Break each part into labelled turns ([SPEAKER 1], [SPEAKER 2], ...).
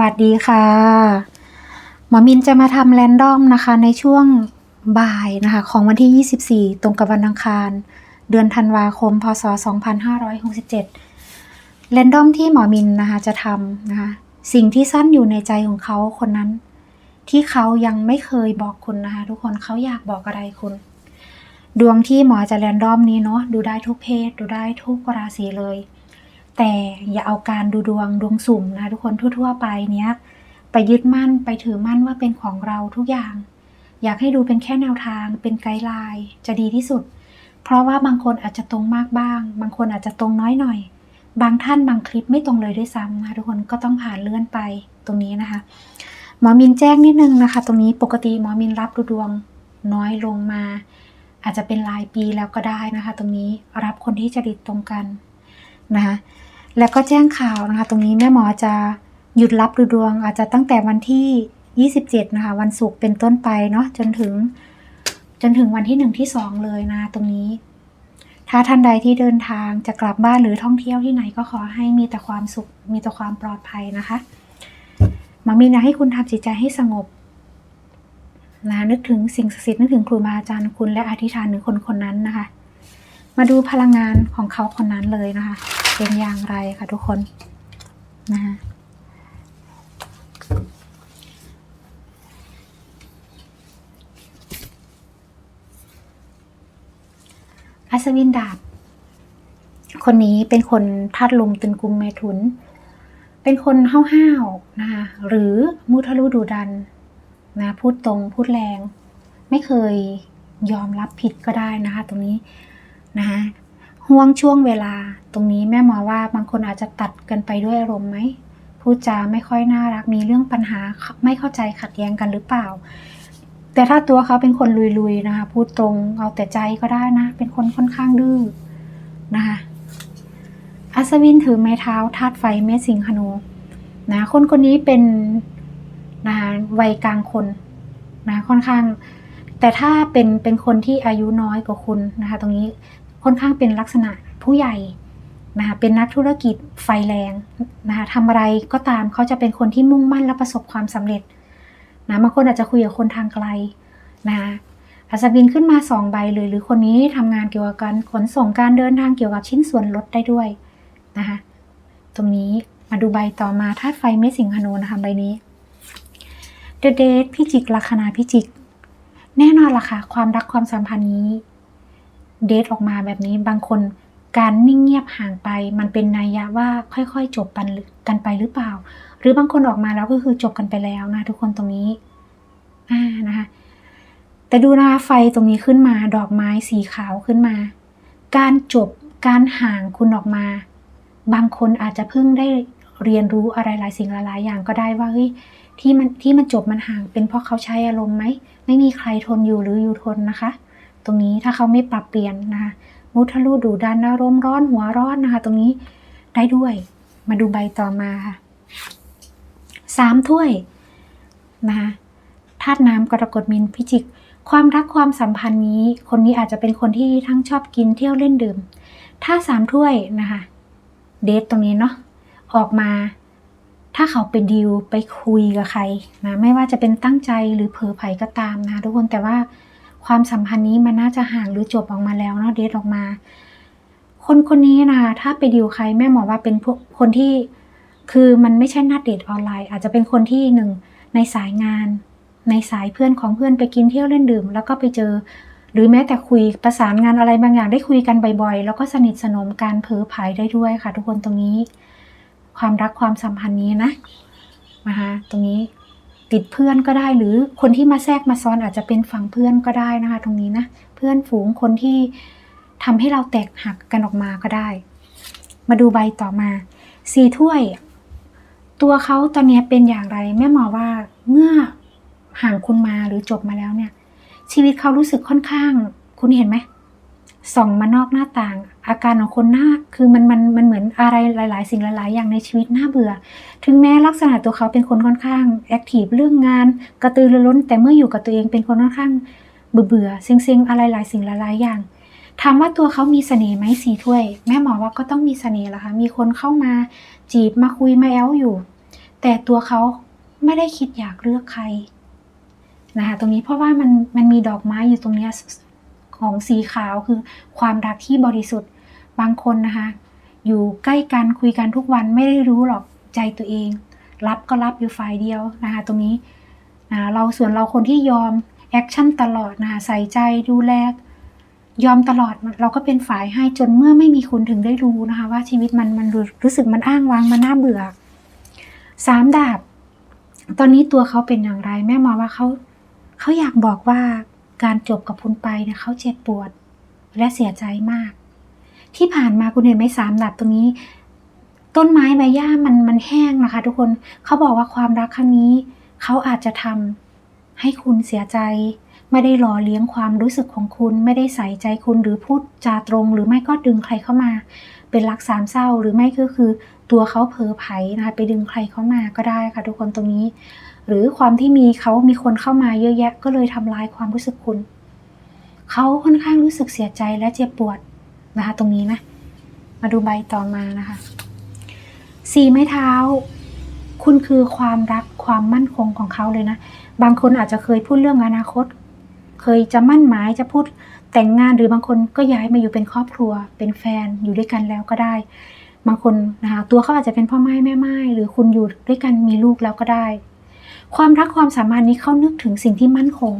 [SPEAKER 1] วัสดีค่ะ หมอมินจะมาทำแรนดอมนะคะ ในช่วงบ่ายนะคะ ของวันที่ 24 ตรงกับวันอังคาร เดือนธันวาคม พศ 2567แรนดอมที่หมอมินนะคะจะทำนะคะ สิ่งที่ซ่อนอยู่ในใจของเขาคนนั้น ที่เขายังไม่เคยบอกคุณนะคะ ทุกคนเขาอยากบอกอะไรคุณ ดวงที่หมอจะแรนดอมนี้เนาะดูได้ทุกเพศ ดูได้ทุกราศีเลย แต่อย่าเอาการดูดวงดวงสุ่มนะทุกคนทั่ว ๆ ไปเนี้ยไปยึดมั่นไปถือมั่นว่าเป็นของเราทุกอย่าง อยากให้ดูเป็นแค่แนวทาง เป็นไกด์ไลน์จะดีที่สุด เพราะว่าบางคนอาจจะตรงมากบ้าง บางคนอาจจะตรงน้อยหน่อย บางท่านบางคลิปไม่ตรงเลยด้วยซ้ำนะคะทุกคนก็ต้องผ่านเลื่อนไปตรงนี้นะคะ หมอมินแจ้งนิดนึงนะคะ ตรงนี้ปกติหมอมินรับดูดวงน้อยลงมา อาจจะเป็นรายปีแล้วก็ได้นะคะ ตรงนี้รับคนที่จริตตรงกันนะคะ แล้วก็แจ้งข่าวนะคะ ตรงนี้แม่หมอจะหยุดรับดูดวง อาจจะตั้งแต่วันที่ 27 นะคะ วันศุกร์เป็นต้นไปเนาะจนถึง จนถึงวันที่หนึ่งที่สองเลยนะ ตรงนี้ ถ้าท่านใดที่เดินทางจะกลับบ้านหรือท่องเที่ยวที่ไหนก็ขอให้มีแต่ความสุข มีแต่ความปลอดภัยนะคะหมามีนะให้คุณทำจิตใจให้สงบนะนึกถึงสิ่งศักดิ์สิทธิ์นึกถึงครูบาอาจารย์คุณและอธิษฐานถึงคนคนนั้นนะคะ มาดูพลังงานของเขาคนนั้นเลยนะคะ เป็นอย่างไรคะทุกคนนะคะอัศวินดาบ คนนี้เป็นคนธาตุลมตึนกุมเมถุน เป็นคนห้าวๆนะคะหรือมุทะลุดุดันนะพูดตรงพูดแรง ไม่เคยยอมรับผิดก็ได้นะคะ ตรงนี้ นะคะห่วงช่วงเวลาตรงนี้แม่หมอว่าบางคนอาจจะตัดกันไปด้วยอารมณ์ไหมพูดจาไม่ค่อยน่ารักมีเรื่องปัญหาไม่เข้าใจขัดแย้งกันหรือเปล่า แต่ถ้าตัวเขาเป็นคนลุยๆนะคะพูดตรงเอาแต่ใจก็ได้นะ เป็นคนค่อนข้างดื้อนะคะอัศวินถือไม้เท้าธาตุไฟเมษสิงหนูนะคนคนนี้เป็นนะคะวัยกลางคนนะค่อนข้าง แต่ถ้าเป็นเป็นคนที่อายุน้อยกว่าคุณนะคะ ตรงนี้ ค่อนข้างเป็นลักษณะผู้ใหญ่นะคะเป็นนักธุรกิจไฟแรงนะคะทำอะไรก็ตามเขาจะเป็นคนที่มุ่งมั่นและประสบความสำเร็จนะบางคนอาจจะคุยกับคนทางไกลนะคะอัศวินขึ้นมาสองใบเลยหรือคนนี้ทำงานเกี่ยวกับการขนส่งการเดินทางเกี่ยวกับชิ้นส่วนรถได้ด้วยนะคะตรงนี้มาดูใบต่อมาธาตุไฟเมสิงหนูนะคะใบนี้เดเดทพิจิกลัคนาพิจิก แน่นอนล่ะค่ะความรักความสัมพันธ์นี้ เดทออกมาแบบนี้บางคนการนิ่งเงียบห่างไป มันเป็นนัยยะว่าค่อยๆ จบกันกันไปหรือเปล่า หรือบางคนออกมาแล้วก็คือจบกันไปแล้วนะทุกคนตรงนี้อ่านะคะแต่ดูนะคะไฟตรงนี้ขึ้นมาดอกไม้สีขาวขึ้นมา การจบการห่างคุณออกมา บางคนอาจจะเพิ่งได้เรียนรู้อะไรหลายสิ่งหลายอย่างก็ได้ว่าเฮ้ยที่มันที่มันจบมันห่างเป็นเพราะเขาใช้อารมณ์ไหมไม่มีใครทนอยู่หรืออยู่ทนนะคะ ตรงนี้ถ้าเขาไม่ปรับเปลี่ยนนะคะมุทะลุดูดันอารมณ์ร้อนหัวร้อนนะคะ ตรงนี้ได้ด้วยมาดูใบต่อมาค่ะสามถ้วยนะคะธาตุน้ำกรกฎมินพิจิก ความรักความสัมพันธ์นี้ คนนี้อาจจะเป็นคนที่ทั้งชอบกินเที่ยวเล่นดื่ม ถ้าสามถ้วยนะคะ เดทตรงนี้เนาะออกมา ถ้าเขาไปดีลไปคุยกับใครนะไม่ว่าจะเป็นตั้งใจหรือเผลอไผก็ตามนะทุกคนแต่ว่า ความสัมพันธ์นี้มันน่าจะห่างหรือจบออกมาแล้วเนาะเดทออกมา คนคนนี้นะคะถ้าไปดีลใครแม่หมอว่าเป็นพวกคนที่คือมันไม่ใช่นัดเดทออนไลน์ อาจจะเป็นคนที่หนึ่งในสายงาน ในสายเพื่อนของเพื่อนไปกินเที่ยวเล่นดื่ม แล้วก็ไปเจอ หรือแม้แต่คุยประสานงานอะไรบางอย่างได้คุยกันบ่อยๆ แล้วก็สนิทสนมการเผลอไผได้ด้วยค่ะ ทุกคนตรงนี้ ความรักความสัมพันธ์นี้นะนะคะตรงนี้ ติดเพื่อนก็ได้ หรือคนที่มาแทรกมาซ้อนอาจจะเป็นฝั่งเพื่อนก็ได้นะคะ ตรงนี้นะเพื่อนฝูงคนที่ทำให้เราแตกหักกันออกมาก็ได้ มาดูใบต่อมาสี่ถ้วย ตัวเขาตอนนี้เป็นอย่างไรแม่หมอว่าเมื่อห่างคุณมาหรือจบมาแล้วเนี่ย ชีวิตเขารู้สึกค่อนข้าง คุณเห็นไหม ส่องมานอกหน้าต่าง อาการของคนหน้าคือมันมันมันเหมือนอะไรหลาย ๆ สิ่งหลาย ๆ อย่างในชีวิตน่าเบื่อ ถึงแม้ลักษณะตัวเขาเป็นคนค่อนข้างแอคทีฟเรื่องงาน กระตือรือร้น แต่เมื่ออยู่กับตัวเองเป็นคนค่อนข้างเบื่อเบื่อเซ็งเซ็งอะไรหลายสิ่งหลาย ๆ อย่างถามว่าตัวเขามีเสน่ห์ไหมสีถ้วย แม่หมอว่าก็ต้องมีเสน่ห์ละค่ะมีคนเข้ามาจีบมาคุยมาแอลอยู่ แต่ตัวเขาไม่ได้คิดอยากเลือกใครนะคะตรงนี้เพราะว่ามันมันมีดอกไม้อยู่ตรงนี้ ของสีขาวคือความรักที่บริสุทธิ์ บางคนนะคะ อยู่ใกล้กันคุยกันทุกวันไม่ได้รู้หรอกใจตัวเอง รับก็รับอยู่ฝ่ายเดียวนะคะตรงนี้เราส่วนเราคนที่ยอมแอคชั่นตลอดนะคะใส่ใจดูแลยอมตลอดเราก็เป็นฝ่ายให้จนเมื่อไม่มีคุณถึงได้รู้นะคะ ว่าชีวิตมันมันรู้รู้สึกมันอ้างว้างมันน่าเบื่อสามดาบ ตอนนี้ตัวเขาเป็นอย่างไร แม่มองว่าเขาเขาอยากบอกว่า การจบกับคุณไปนี่ยเขาเจ็บปวด และเสียใจมาก ที่ผ่านมาคุณเห็นไหมสามดาบตรงนี้ ต้นไม้ใบหญ้ามันมันแห้งนะคะ ทุกคนเขาบอกว่าความรักครั้งนี้ เขาอาจจะทำให้คุณเสียใจ ไม่ได้หล่อเลี้ยงความรู้สึกของคุณ ไม่ได้ใส่ใจคุณหรือพูดจาตรง หรือไม่ก็ดึงใครเข้ามา เป็นรักสามเศร้าหรือไม่ก็คือตัวเขาเผลอไผนะคะไปดึงใครเข้ามาก็ได้ค่ะ ทุกคนตรงนี้ หรือความที่มีเขามีคนเข้ามาเยอะแยะ ก็เลยทำลายความรู้สึกคุณ เขาค่อนข้างรู้สึกเสียใจและเจ็บปวดนะคะ ตรงนี้นะ มาดูใบต่อมานะคะสี่ไม้เท้า คุณคือความรักความมั่นคงของเขาเลยนะ บางคนอาจจะเคยพูดเรื่องอนาคต เคยจะมั่นหมายจะพูดแต่งงานหรือบางคนก็ย้ายมาอยู่เป็นครอบครัว เป็นแฟนอยู่ด้วยกันแล้วก็ได้ บางคนนะคะตัวเขาอาจจะเป็นพ่อไม้แม่ไม้หรือคุณอยู่ด้วยกันมีลูกแล้วก็ได้ ความรักความสามารถนี้เขานึกถึงสิ่งที่มั่นคง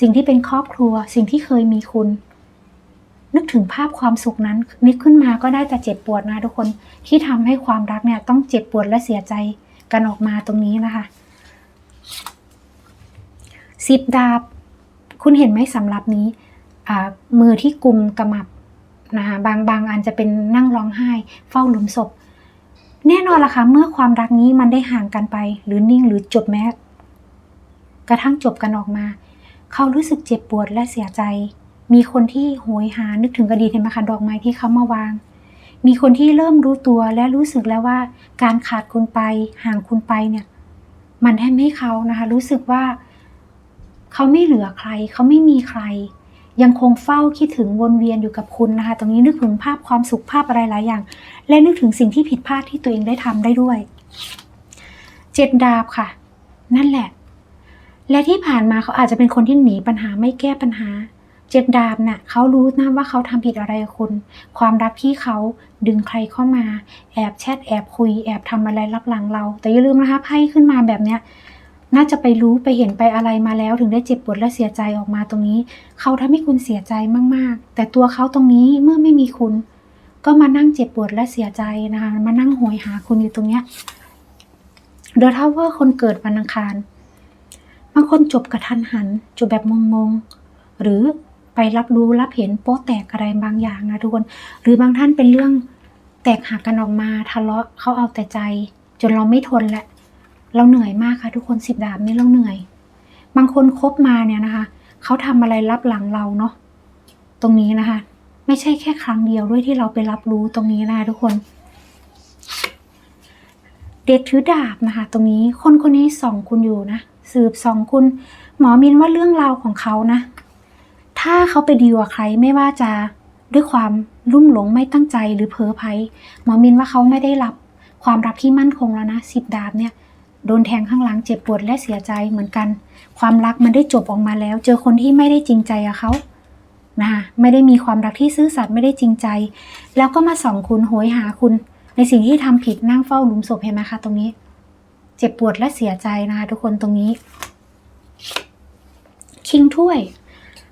[SPEAKER 1] สิ่งที่เป็นครอบครัว สิ่งที่เคยมีคุณ นึกถึงภาพความสุขนั้นนึกขึ้นมาก็ได้แต่เจ็บปวดนะทุกคนที่ทำให้ความรักเนี่ยต้องเจ็บปวดและเสียใจกันออกมาตรงนี้นะคะสิบดาบ คุณเห็นไหมสำหรับนี้อ่ามือที่กุมกำมับนะคะบางบางอันจะเป็นนั่งร้องไห้ เฝ้าหลุมศพ แน่นอนล่ะค่ะเมื่อความรักนี้มันได้ห่างกันไป หรือนิ่งหรือจบแม้ กระทั่งจบกันออกมา เขารู้สึกเจ็บปวดและเสียใจ มีคนที่โหยหานึกถึงอดีตเห็นไหมคะดอกไม้ที่เขามาวาง มีคนที่เริ่มรู้ตัวและรู้สึกแล้วว่า การขาดคุณไปห่างคุณไปเนี่ย มันทำให้เขานะคะ รู้สึกว่า เขาไม่เหลือใคร เขาไม่มีใคร ยังคงเฝ้าคิดถึงวนเวียนอยู่กับคุณนะคะ ตรงนี้นึกถึงภาพความสุขภาพอะไรหลายอย่าง และนึกถึงสิ่งที่ผิดพลาดที่ตัวเองได้ทำได้ด้วย เจ็ดดาบค่ะ นั่นแหละ และที่ผ่านมาเขาอาจจะเป็นคนที่หนีปัญหาไม่แก้ปัญหา เจ็ดดาบน่ะเขารู้นะว่าเขาทำผิดอะไรคุณ ความรักที่เขาดึงใครเข้ามา แอบแชทแอบคุย แอบทำอะไรลับหลังเรา แต่อย่าลืมนะคะไพ่ขึ้นมาแบบเนี้ยน่าจะไปรู้ไปเห็นไปอะไรมาแล้วถึงได้เจ็บปวดและเสียใจออกมาตรงนี้ เขาทำให้คุณเสียใจมากๆ แต่ตัวเขาตรงนี้เมื่อไม่มีคุณ ก็มานั่งเจ็บปวดและเสียใจนะคะมานั่งโหยหาคุณอยู่ตรงเนี้ยเดอะทาวเวอร์คนเกิดวันอังคาร บางคนจบกระทันหัน จบแบบงงๆ หรือไปรับรู้รับเห็นโป๊ะแตกอะไรบางอย่างนะทุกคน หรือบางท่านเป็นเรื่องแตกหักกันออกมาทะเลาะเขาเอาแต่ใจ จนเราไม่ทนแหละ เราเหนื่อยมากค่ะทุกคนสิบดาบนี่เราเหนื่อย บางคนคบมาเนี่ยนะคะเขาทำอะไรรับหลังเราเนาะตรงนี้นะคะ ไม่ใช่แค่ครั้งเดียวด้วยที่เราไปรับรู้ตรงนี้นะคะทุกคนเด็กถือดาบนะคะ ตรงนี้คนคนนี้ส่องคุณอยู่นะ สืบสองคุณ หมอมินว่าเรื่องราวของเขานะ ถ้าเขาไปดีกว่าใครไม่ว่าจะด้วยความลุ่มหลงไม่ตั้งใจหรือเพ้อไพหมอมินว่าเขาไม่ได้รับความรักที่มั่นคงแล้วนะสิบดาบเนี่ยโดนแทงข้างหลังเจ็บปวดและเสียใจเหมือนกัน ความรักมันได้จบออกมาแล้ว เจอคนที่ไม่ได้จริงใจกับเขานะคะไม่ได้มีความรักที่ซื่อสัตย์ไม่ได้จริงใจ แล้วก็มาส่องคุณโหยหาคุณ ในสิ่งที่ทำผิดนั่งเฝ้าหลุมศพเห็นไหมคะตรงนี้ เจ็บปวดและเสียใจนะคะทุกคนตรงนี้ คิงถ้วย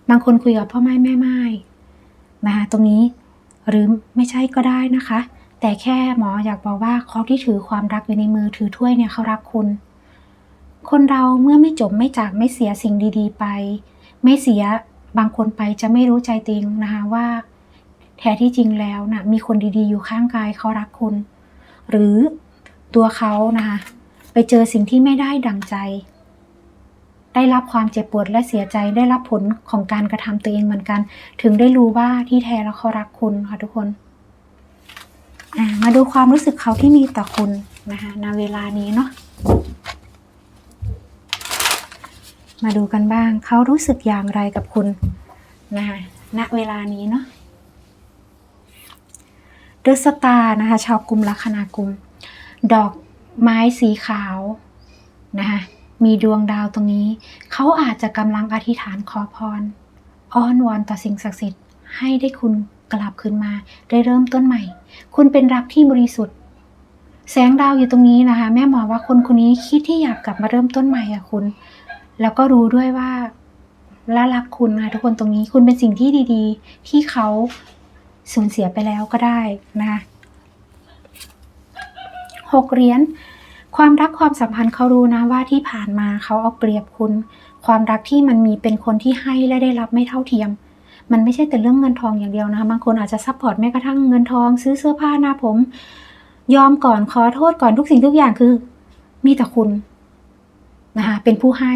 [SPEAKER 1] บางคนคุยกับพ่อไม้แม่ไม้นะคะตรงนี้หรือไม่ใช่ก็ได้นะคะ แต่แค่หมออยากบอกว่าเขาที่ถือความรักอยู่ในมือถือถ้วยเนี่ยเขารักคุณ คนเราเมื่อไม่จบไม่จากไม่เสียสิ่งดี ๆ ไป ไม่เสียบางคนไปจะไม่รู้ใจจริงนะคะว่า แท้ที่จริงแล้วนะมีคนดีๆ อยู่ข้างกายเขารักคุณ หรือตัวเขานะคะ ไปเจอสิ่งที่ไม่ได้ดังใจ ได้รับความเจ็บปวดและเสียใจได้รับผลของการกระทำตัวเองเหมือนกัน ถึงได้รู้ว่าที่แท้แล้วเขารักคุณค่ะทุกคนมาดูความรู้สึกเขาที่มีต่อคุณนะคะณเวลานี้เนาะมาดูกันบ้าง เขารู้สึกอย่างไรกับคุณนะคะณเวลานี้เนาะเดอะสตาร์นะคะ ชาวกลุ่มลัคนากุม ดอก ไม้สีขาวนะคะมีดวงดาวตรงนี้ เขาอาจจะกำลังอธิษฐานขอพร อ้อนวอนต่อสิ่งศักดิ์สิทธิ์ให้ได้คุณกลับคืนมา ได้เริ่มต้นใหม่ คุณเป็นรักที่บริสุทธิ์ แสงดาวอยู่ตรงนี้นะคะ แม่หมอว่าคนคนนี้คิดที่อยากกลับมาเริ่มต้นใหม่อะคุณ แล้วก็รู้ด้วยว่าและรักคุณนะทุกคนตรงนี้คุณเป็นสิ่งที่ดี ๆ ที่เขาสูญเสียไปแล้วก็ได้นะคะ หกเหรียญความรักความสัมพันธ์เขารู้นะว่าที่ผ่านมาเขาเอาเปรียบคุณ ความรักที่มันมีเป็นคนที่ให้และได้รับไม่เท่าเทียม มันไม่ใช่แต่เรื่องเงินทองอย่างเดียวนะคะบางคนอาจจะซัพพอร์ตแม้กระทั่งเงินทองซื้อเสื้อผ้าหน้าผม ยอมก่อนขอโทษก่อนทุกสิ่งทุกอย่างคือ มีแต่คุณนะคะเป็นผู้ให้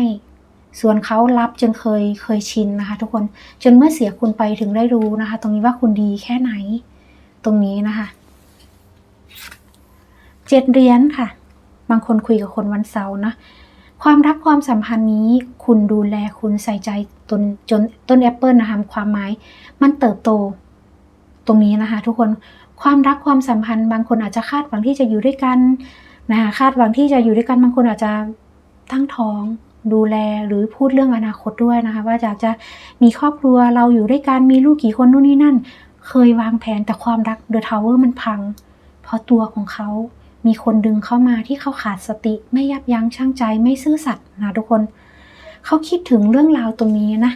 [SPEAKER 1] ส่วนเขารับจนเคยเคยชินนะคะ ทุกคนจนเมื่อเสียคุณไปถึงได้รู้นะคะ ตรงนี้ว่าคุณดีแค่ไหน ตรงนี้นะคะ เจ็ดเหรียญค่ะ บางคนคุยกับคนวันเสาร์นะ ความรักความสัมพันธ์นี้ คุณดูแลคุณใส่ใจตนจนต้นแอปเปิลนะคะความหมาย มันเติบโต ตรงนี้นะคะ ทุกคนความรักความสัมพันธ์ บางคนอาจจะคาดหวังที่จะอยู่ด้วยกันนะคะคาดหวังที่จะอยู่ด้วยกันบางคนอาจจะตั้งท้องดูแลหรือพูดเรื่องอนาคตด้วยนะคะ ว่าอยากจะมีครอบครัวเราอยู่ด้วยกันมีลูกกี่คนนู่นนี่นั่น เคยวางแผนแต่ความรักเดอะทาวเวอร์มันพัง เพราะตัวของเขา มีคนดึงเข้ามาที่เขาขาดสติไม่ยับยั้งชั่งใจไม่ซื่อสัตย์นะทุกคน เขาคิดถึงเรื่องราวตรงนี้นะ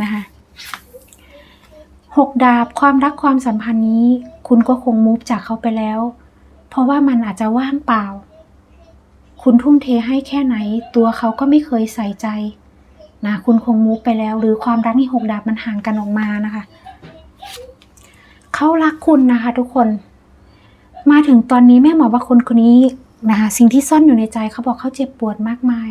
[SPEAKER 1] นะคะหกดาบความรักความสัมพันธ์นี้ คุณก็คงมูฟจากเขาไปแล้ว เพราะว่ามันอาจจะว่างเปล่า คุณทุ่มเทให้แค่ไหน ตัวเขาก็ไม่เคยใส่ใจนะคุณคงมูฟไปแล้ว หรือความรักนี่หกดาบมันห่างกันออกมานะคะ เขารักคุณนะคะ ทุกคน มาถึงตอนนี้แม่หมอว่าคนคนนี้นะคะสิ่งที่ซ่อนอยู่ในใจเขาบอกเขาเจ็บปวดมากมาย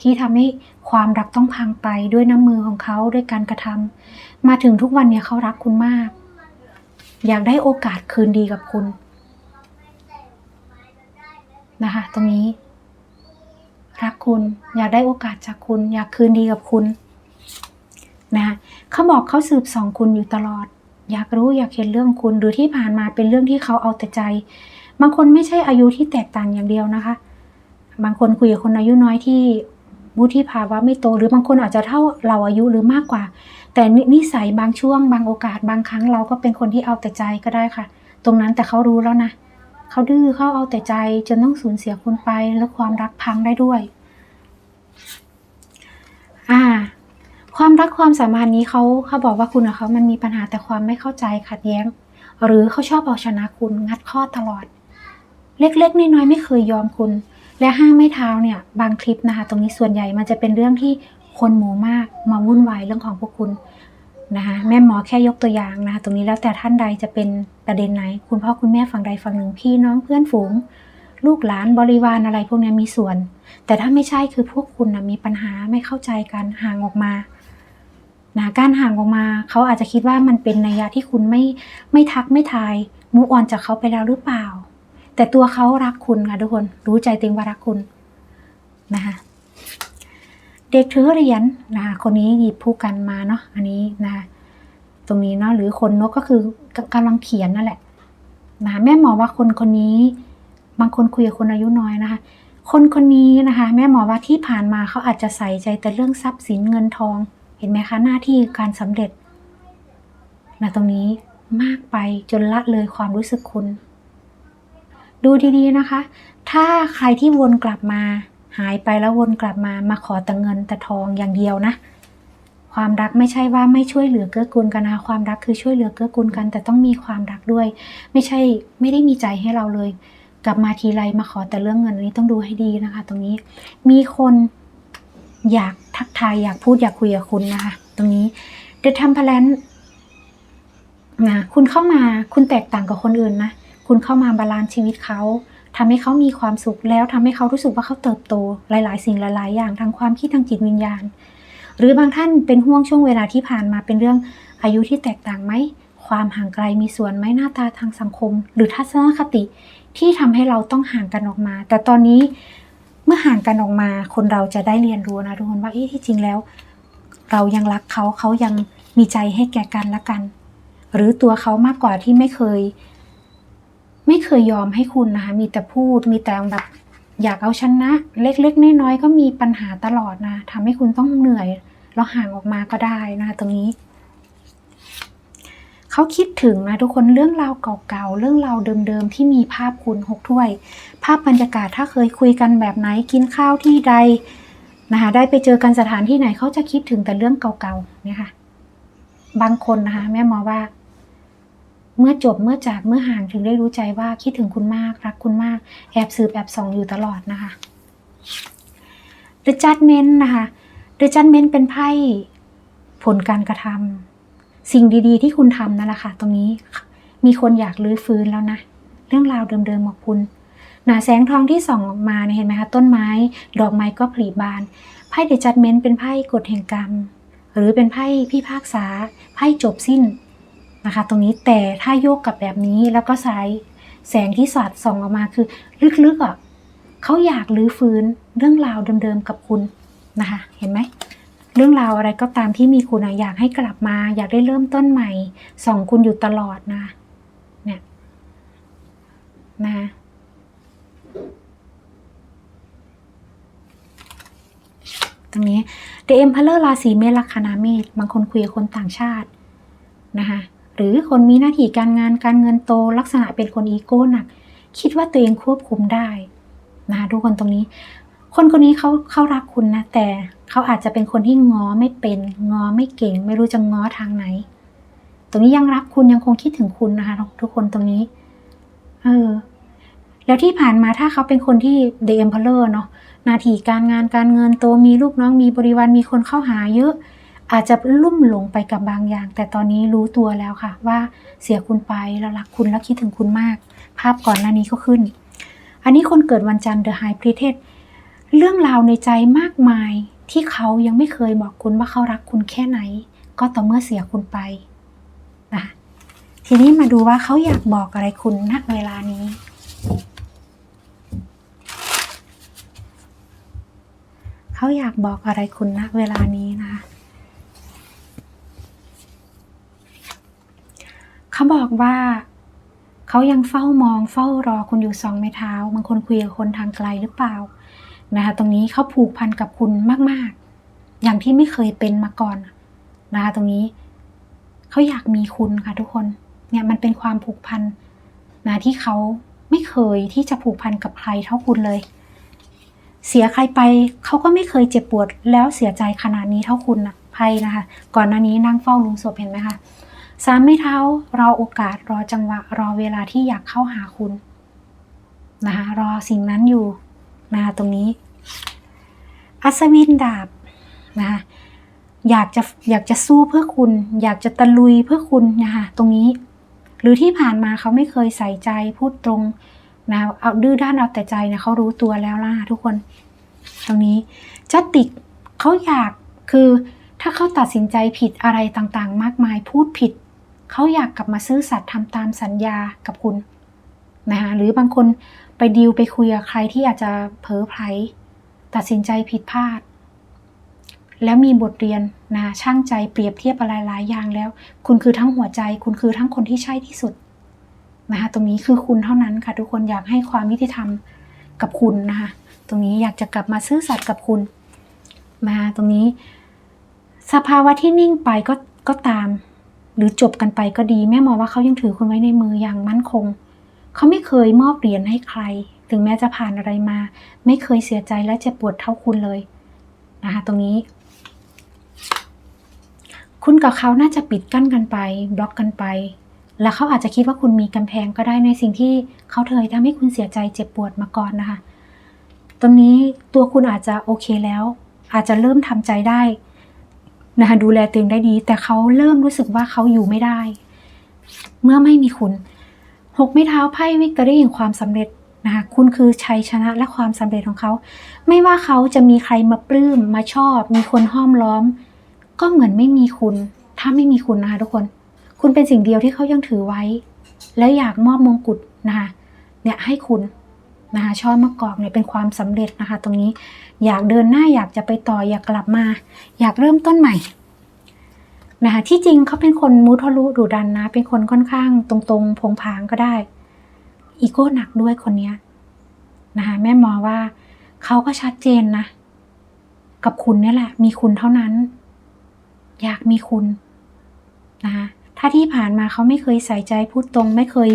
[SPEAKER 1] ที่ทำให้ความรักต้องพังไปด้วยน้ำมือของเขาด้วยการกระทำมาถึงทุกวันเนี่ยเขารักคุณมาก อยากได้โอกาสคืนดีกับคุณนะคะตรงนี้ รักคุณอยากได้โอกาสจากคุณ อยากคืนดีกับคุณนะคะเขาบอกเขาสืบส่องคุณอยู่ตลอด อยากรู้อยากเห็นเรื่องคุณหรือที่ผ่านมาเป็นเรื่องที่เขาเอาแต่ใจ บางคนไม่ใช่อายุที่แตกต่างอย่างเดียวนะคะ บางคนคุยกับคนอายุน้อยที่วุฒิภาวะไม่โต หรือบางคนอาจจะเท่าเราอายุหรือมากกว่า แต่นิสัยบางช่วง บางโอกาสบางครั้งเราก็เป็นคนที่เอาแต่ใจก็ได้ค่ะ ตรงนั้นแต่เขารู้แล้วนะเขาดื้อเขาเอาแต่ใจจนต้องสูญเสียคุณไปแล้วความรักพังได้ด้วย อ่า ความรักความสัมพันธ์นี้เขาเขาบอกว่าคุณกับเขามันมีปัญหาแต่ความไม่เข้าใจขัดแย้ง หรือเขาชอบเอาชนะคุณงัดข้อตลอด เล็กๆน้อยๆไม่เคยยอมคุณ และห้างไม่เท้าเนี่ยบางคลิปนะคะ ตรงนี้ส่วนใหญ่มันจะเป็นเรื่องที่คนหมู่มากมาวุ่นวายเรื่องของพวกคุณนะคะแม่หมอแค่ยกตัวอย่างนะคะตรงนี้แล้วแต่ท่านใดจะเป็นประเด็นไหน คุณพ่อคุณแม่ฝั่งใดฝั่งหนึ่งพี่น้องเพื่อนฝูง ลูกหลานบริวารอะไรพวกนี้มีส่วน แต่ถ้าไม่ใช่คือพวกคุณนะมีปัญหาไม่เข้าใจกันห่างออกมา นะการห่างออกมาเขาอาจจะคิดว่ามันเป็นนัยยะที่คุณไม่ไม่ทักไม่ทายมูออนจากเขาไปแล้วหรือเปล่า แต่ตัวเขารักคุณค่ะทุกคนรู้ใจเต็งว่ารักคุณนะคะเด็กถือเหรียญนะคะคนนี้หยิบผู้กันมาเนาะอันนี้นะคะตรงนี้เนาะหรือคนนกก็คือกำลังเขียนนั่นแหละนะคะแม่หมอว่าคนคนนี้ บางคนคุยกับคนอายุน้อยนะคะ คนคนนี้นะคะ แม่หมอว่าที่ผ่านมาเขาอาจจะใส่ใจแต่เรื่องทรัพย์สินเงินทอง เห็นไหมคะ หน้าที่การสำเร็จนะตรงนี้มากไปจนละเลยความรู้สึกคุณ ดูดีๆนะคะ ถ้าใครที่วนกลับมา หายไปแล้ววนกลับมามาขอแต่เงินแต่ทองอย่างเดียวนะ ความรักไม่ใช่ว่าไม่ช่วยเหลือเกื้อกูลกันนะ ความรักคือช่วยเหลือเกื้อกูลกัน แต่ต้องมีความรักด้วย ไม่ใช่ไม่ได้มีใจให้เราเลย กลับมาทีไรมาขอแต่เรื่องเงินนนี้ต้องดูให้ดีนะคะ ตรงนี้ มีคน อยากทักทายอยากพูดอยากคุยกับคุณนะคะ ตรงนี้เดทำพลนนะคุณเข้ามาคุณแตกต่างกับคนอื่นนะคุณเข้ามาบาลานซ์ชีวิตเขาทำให้เขามีความสุขแล้วทำให้เขารู้สึกว่าเขาเติบโต หลาย ๆ สิ่งหลาย ๆ อย่างทางความคิดทางจิตวิญญาณ หรือบางท่านเป็นห่วงช่วงเวลาที่ผ่านมาเป็นเรื่องอายุที่แตกต่างไหมความห่างไกลมีส่วนไหมหน้าตาทางสังคม หรือทัศนคติที่ทำให้เราต้องห่างกันออกมา แต่ตอนนี้ เมื่อห่างกันออกมาคนเราจะได้เรียนรู้นะทุกคนว่าอที่จริงแล้ว เรายังรักเขาเขายังมีใจให้แก่กันและกัน หรือตัวเขามากกว่าที่ไม่เคย ไม่เคยยอมให้คุณนะคะมีแต่พูดมีแต่แบบอยากเอาชนะ เล็กๆน้อยๆก็มีปัญหาตลอดนะทำให้คุณต้องเหนื่อย แล้วห่างออกมาก็ได้นะคะตรงนี้ เขาคิดถึงนะทุกคนเรื่องราวเก่าๆ เรื่องราวเดิมๆ ที่มีภาพคุณหกถ้วย ภาพบรรยากาศถ้าเคยคุยกันแบบไหนกินข้าวที่ใดนะคะได้ไปเจอกันสถานที่ไหนเขาจะคิดถึงแต่เรื่องเก่าๆเนี่ยค่ะบางคนนะคะแม่มอว่า เมื่อจบเมื่อจากเมื่อห่างถึงได้รู้ใจว่าคิดถึงคุณมากรักคุณมาก แอบสืบแอบส่องอยู่ตลอดนะคะ The Judgment นะคะ The Judgment เป็นไพ่ผลการกระทำ สิ่งดีๆ ที่คุณทำนั่นแหละค่ะ ตรงนี้มีคนอยากลื้อฟื้นแล้วนะ เรื่องราวเดิมๆของคุณหนาแสงทองที่ส่องออกมาเนี่ยเห็นไหมคะ ต้นไม้ ดอกไม้ก็ผลิบานไพ่ The Judgment เป็นไพ่กฎแห่งกรรม หรือเป็นไพ่พิพากษาไพ่จบสิ้นนะคะ ตรงนี้แต่ถ้าโยกกับแบบนี้แล้วก็สายแสงที่สาดส่องออกมาคือ ลึกๆอะเขาอยากลื้อฟื้นเรื่องราวเดิมๆกับคุณนะคะ เห็นไหม เรื่องราวอะไรก็ตามที่มีคุณอยากให้กลับมา อยากได้เริ่มต้นใหม่ส่องคุณอยู่ตลอดนะเนี่ยนะตรงนี้ The Emperor ราศีเมษลัคนาเมษบางคนคุยกับคนต่างชาตินะคะหรือคนมีหน้าที่การงานการเงินโตลักษณะเป็นคนอีโก้หนัก คิดว่าตัวเองควบคุมได้นะคะทุกคนตรงนี้ คนคนนี้เขาเขารักคุณนะ แต่เขาอาจจะเป็นคนที่ง้อไม่เป็นง้อไม่เก่ง ไม่รู้จะง้อทางไหน ตรงนี้ยังรักคุณยังคงคิดถึงคุณนะคะ ทุกคนตรงนี้ เออ แล้วที่ผ่านมาถ้าเขาเป็นคนที่ The Emperor เนาะนาทีการงานการเงินโตมีลูกน้องมีบริวารมีคนเข้าหาเยอะ อาจจะลุ่มหลงไปกับบางอย่าง แต่ตอนนี้รู้ตัวแล้วค่ะ ว่าเสียคุณไปแล้วรักคุณแล้วคิดถึงคุณมาก ภาพก่อนหน้านี้ก็ขึ้น อันนี้คนเกิดวันจันทร์ The High Priestess เรื่องราวในใจมากมายที่เขายังไม่เคยบอกคุณว่าเขารักคุณแค่ไหน ก็ต่อเมื่อเสียคุณไปนะทีนี้มาดูว่าเขาอยากบอกอะไรคุณณเวลานี้ เขาอยากบอกอะไรคุณณเวลานี้นะคะเขาบอกว่าเขายังเฝ้ามองเฝ้ารอคุณอยู่สองไม้เท้าบางคนคุยกับคนทางไกลหรือเปล่า นะคะตรงนี้เขาผูกพันกับคุณมาก ๆ อย่างที่ไม่เคยเป็นมาก่อนนะคะตรงนี้เขาอยากมีคุณค่ะทุกคนเนี่ยมันเป็นความผูกพันนะที่เขาไม่เคยที่จะผูกพันกับใครเท่าคุณเลย เสียใครไปเขาก็ไม่เคยเจ็บปวด แล้วเสียใจขนาดนี้เท่าคุณนะไพ่นะคะ ก่อนหน้านี้นั่งเฝ้าลุงศพเห็นไหมคะสามไม่เท้ารอโอกาสรอจังหวะรอเวลาที่อยากเข้าหาคุณนะคะรอสิ่งนั้นอยู่ นะคะตรงนี้ อัศวินดาบนะคะอยากจะอยากจะสู้เพื่อคุณ อยากจะตะลุยเพื่อคุณนะคะตรงนี้ หรือที่ผ่านมาเขาไม่เคยใส่ใจพูดตรงนะเอาดื้อด้านเอาแต่ใจนี่ยเขารู้ตัวแล้วล่ะทุกคน ตรงนี้จัตติกเขาอยากคือถ้าเขาตัดสินใจผิดอะไรต่างๆ มากมายพูดผิด เขาอยากกลับมาซื่อสัตย์ทำตามสัญญากับคุณนะคะหรือบางคน ไปดีลไปคุยกับใครที่อาจจะเผลอไผลตัดสินใจผิดพลาด แล้วมีบทเรียนนะช่างใจเปรียบเทียบอะไรหลายอย่างแล้ว คุณคือทั้งหัวใจ คุณคือทั้งคนที่ใช่ที่สุดนะคะตรงนี้คือคุณเท่านั้นค่ะ ทุกคนอยากให้ความยุติธรรมกับคุณนะคะตรงนี้อยากจะกลับมาซื่อสัตย์กับคุณนะคะตรงนี้ สภาวะที่นิ่งไปก็ก็ตาม หรือจบกันไปก็ดี แม่มองว่าเขายังถือคุณไว้ในมืออย่างมั่นคง เขาไม่เคยมอบเหรียญให้ใคร ถึงแม้จะผ่านอะไรมา ไม่เคยเสียใจและเจ็บปวดเท่าคุณเลยนะคะตรงนี้ คุณกับเขาน่าจะปิดกั้นกันไป บล็อกกันไป แล้วเขาอาจจะคิดว่าคุณมีกำแพงก็ได้ในสิ่งที่เขาเคยทำให้คุณเสียใจเจ็บปวดมาก่อนนะคะ ตรงนี้ตัวคุณอาจจะโอเคแล้ว อาจจะเริ่มทำใจได้นะคะดูแลตัวเองได้ดี แต่เขาเริ่มรู้สึกว่าเขาอยู่ไม่ได้ เมื่อไม่มีคุณ หกไม้เท้าไพ่วิกตอรี่แห่งความสำเร็จนะคะคุณคือชัยชนะและความสำเร็จของเขา ไม่ว่าเขาจะมีใครมาปลื้มมาชอบ มีคนห้อมล้อม ก็เหมือนไม่มีคุณ ถ้าไม่มีคุณนะคะทุกคน คุณเป็นสิ่งเดียวที่เขายังถือไว้ และอยากมอบมงกุฎนะคะเนี่ยให้คุณนะคะช่อมะกอกเนี่ยเป็นความสำเร็จนะคะ ตรงนี้อยากเดินหน้าอยากจะไปต่ออยากกลับมา อยากเริ่มต้นใหม่ นะคะที่จริงเขาเป็นคนมุทะลุดุดันนะ เป็นคนค่อนข้างตรงๆผงผางก็ได้ อีโก้หนักด้วยคนเนี้ยนะคะแม่หมอว่าเขาก็ชัดเจนนะ กับคุณเนี่ยแหละ มีคุณเท่านั้น อยากมีคุณนะคะถ้าที่ผ่านมาเขาไม่เคยใส่ใจพูดตรง ไม่เคย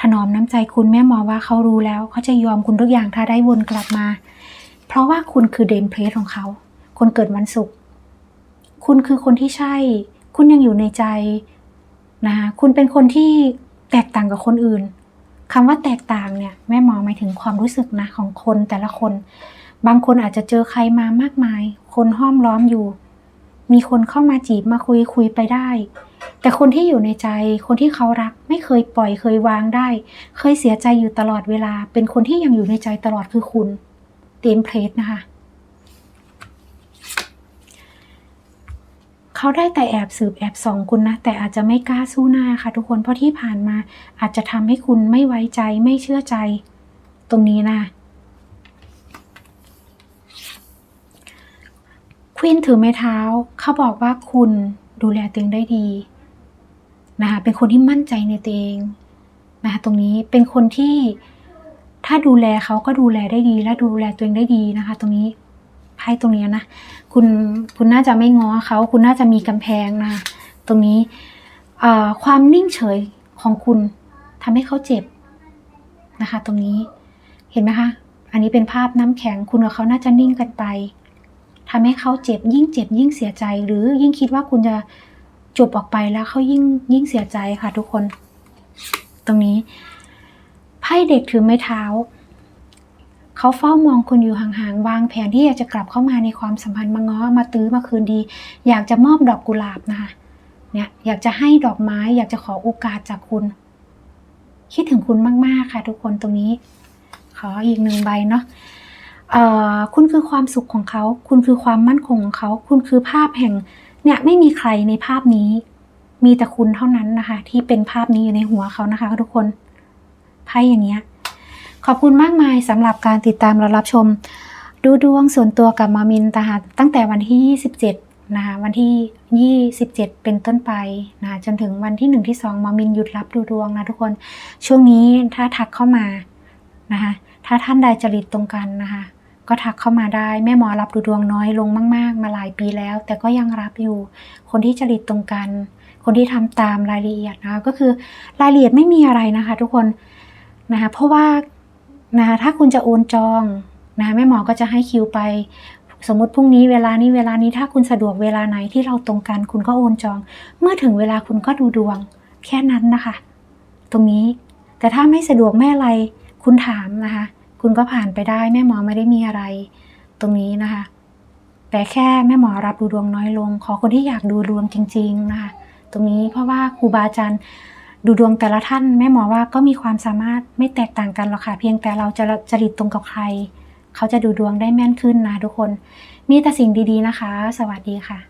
[SPEAKER 1] ถนอมน้ำใจคุณแม่หมอว่าเขารู้แล้วเขาจะยอมคุณทุกอย่างถ้าได้วนกลับมา เพราะว่าคุณคือเดมเพลสของเขา คนเกิดวันศุกร์คุณคือคนที่ใช่ คุณยังอยู่ในใจนะคะคุณเป็นคนที่แตกต่างกับคนอื่นคำว่าแตกต่างเนี่ยแม่หมอหมายถึงความรู้สึกนะของคนแต่ละคน บางคนอาจจะเจอใครมามากมาย คนห้อมล้อมอยู่ มีคนเข้ามาจีบมาคุยคุยไปได้ แต่คนที่อยู่ในใจ คนที่เขารักไม่เคยปล่อยเคยวางได้ เคยเสียใจอยู่ตลอดเวลา เป็นคนที่ยังอยู่ในใจตลอดคือคุณเต็มเพลทนะคะ เขาได้แต่แอบสืบแอบส่องคุณนะ แต่อาจจะไม่กล้าสู้หน้าค่ะทุกคนเพราะที่ผ่านมา อาจจะทำให้คุณไม่ไว้ใจไม่เชื่อใจ ตรงนี้นะควีนถือไม้เท้าเขาบอกว่าคุณดูแลตัวเองได้ดีนะคะเป็นคนที่มั่นใจในตัวเองนะคะตรงนี้เป็นคนที่ถ้าดูแลเขาก็ดูแลได้ดี และดูแลตัวเองได้ดีนะคะ ตรงนี้ ไพ่ตรงนี้นะ คุณคุณน่าจะไม่ง้อเขา คุณน่าจะมีกำแพงนะ ตรงนี้ความนิ่งเฉยของคุณทำให้เขาเจ็บนะคะ ตรงนี้เห็นไหมคะ อันนี้เป็นภาพน้ำแข็งคุณกับเขาน่าจะนิ่งกันไปทำให้เขาเจ็บยิ่งเจ็บยิ่งเสียใจ หรือยิ่งคิดว่าคุณจะจบออกไปแล้วเขายิ่งยิ่งเสียใจค่ะทุกคน ตรงนี้ไพ่เด็กถือไม้เท้า เขาเฝ้ามองคุณอยู่ห่างๆ วางแผนที่อยากจะกลับเข้ามาในความสัมพันธ์มาง้อมาตื้อมาคืนดี อยากจะมอบดอกกุหลาบนะคะเนี่ยอยากจะให้ดอกไม้อยากจะขอโอกาสจากคุณ คิดถึงคุณมากๆค่ะ ทุกคนตรงนี้ ขออีกหนึ่งใบเนาะเออคุณคือความสุขของเขา คุณคือความมั่นคงของเขา คุณคือภาพแห่ง เนี่ยไม่มีใครในภาพนี้ มีแต่คุณเท่านั้นนะคะ ที่เป็นภาพนี้อยู่ในหัวเขานะคะ ทุกคนไพ่อย่างเงี้ย ขอบคุณมากมายสำหรับการติดตามและรับชม ดูดวงส่วนตัวกับมามินตาตั้งแต่วันที่ 27 นะคะวันที่ 27 เป็นต้นไปนะจนถึงวันที่ 1 ที่ 2 มามินหยุดรับดูดวงนะทุกคน ช่วงนี้ถ้าทักเข้ามานะคะถ้าท่านใดจริตตรงกันนะคะก็ทักเข้ามาได้แม่หมอรับดูดวงน้อยลงมาก ๆ มาหลายปีแล้ว แต่ก็ยังรับอยู่คนที่จริตตรงกัน คนที่ทำตามรายละเอียดนะคะก็คือรายละเอียดไม่มีอะไรนะคะ ทุกคนนะคะเพราะว่า นะคะถ้าคุณจะโอนจองนะคะแม่หมอก็จะให้คิวไปสมมติพรุ่งนี้เวลานี้เวลานี้ถ้าคุณสะดวกเวลาไหนที่เราตรงกันคุณก็โอนจอง เมื่อถึงเวลาคุณก็ดูดวง แค่นั้นนะคะ ตรงนี้แต่ถ้าไม่สะดวกแม่อะไรคุณถามนะคะ คุณก็ผ่านไปได้แม่หมอไม่ได้มีอะไร ตรงนี้นะคะ แต่แค่แม่หมอรับดูดวงน้อยลง ขอคนที่อยากดูดวงจริง ๆนะคะ ตรงนี้เพราะว่าครูบาอาจารย์ ดูดวงแต่ละท่านแม่หมอว่าก็มีความสามารถไม่แตกต่างกันหรอกค่ะ เพียงแต่เราจะจริตตรงกับใคร เขาจะดูดวงได้แม่นขึ้นนะทุกคน มีแต่สิ่งดีๆนะคะ สวัสดีค่ะ